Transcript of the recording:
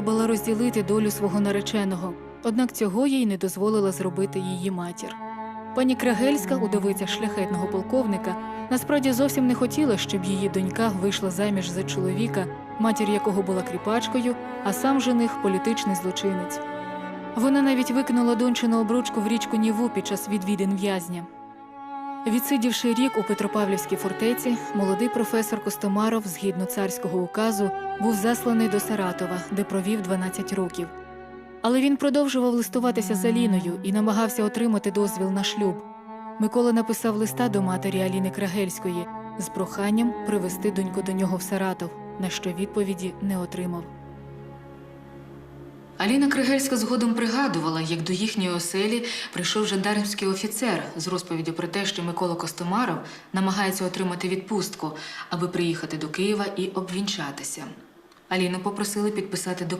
була розділити долю свого нареченого, однак цього їй не дозволила зробити її матір. Пані Крагельська, удовиця шляхетного полковника, насправді зовсім не хотіла, щоб її донька вийшла заміж за чоловіка, матір якого була кріпачкою, а сам жених політичний злочинець. Вона навіть викинула дончину обручку в річку Ніву під час відвідин в'язня. Відсидівши рік у Петропавлівській фортеці, молодий професор Костомаров, згідно царського указу, був засланий до Саратова, де провів 12 років. Але він продовжував листуватися з Аліною і намагався отримати дозвіл на шлюб. Микола написав листа до матері Аліни Крагельської з проханням привезти доньку до нього в Саратов, на що відповіді не отримав. Аліна Кригельська згодом пригадувала, як до їхньої оселі прийшов жандармський офіцер з розповіддю про те, що Микола Костомаров намагається отримати відпустку, аби приїхати до Києва і обвінчатися. Аліну попросили підписати документ.